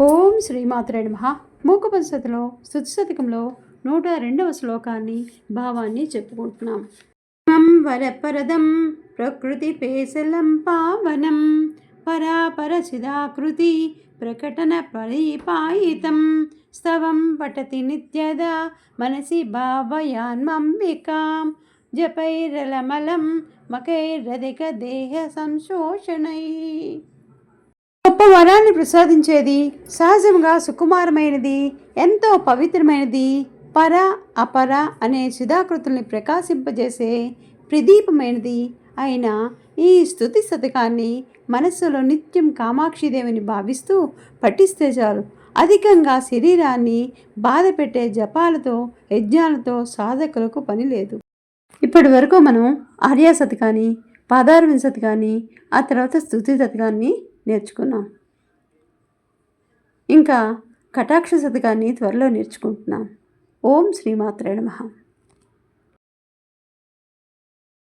ఓం శ్రీమాత్రే నమ. మూకపంచతిలో స్థుతిశతకంలో నూట రెండవ శ్లోకాన్ని భావాన్ని చెప్పుకుంటున్నాం. మం వరపరదం ప్రకృతి పేసలం పావనం పరాపరచిదాకృతి ప్రకటన పరిపాయితం స్తవం పఠతి నిత్యదా మనసి భావయాన్మంబికాం జపైరలమలం మకైరధిక దేహ సంశోషణై గొప్ప వరాన్ని ప్రసాదించేది సహజంగా సుకుమారమైనది ఎంతో పవిత్రమైనది పర అపర అనే చిదాకృతుల్ని ప్రకాశింపజేసే ప్రదీపమైనది. అయిన ఈ స్థుతి శతకాన్ని మనస్సులో నిత్యం కామాక్షిదేవిని భావిస్తూ పఠిస్తే చాలు. అధికంగా శరీరాన్ని బాధ పెట్టే జపాలతో యజ్ఞాలతో సాధకులకు పని లేదు. ఇప్పటి వరకు మనం ఆర్యా శతకాన్ని శతకాన్ని ఆ తర్వాత స్థుతి శతకాన్ని నేర్చుకున్నాం. ఇంకా కటాక్ష శతకాన్ని త్వరలో నేర్చుకుంటున్నాం. ఓం శ్రీమాత్రే నమః.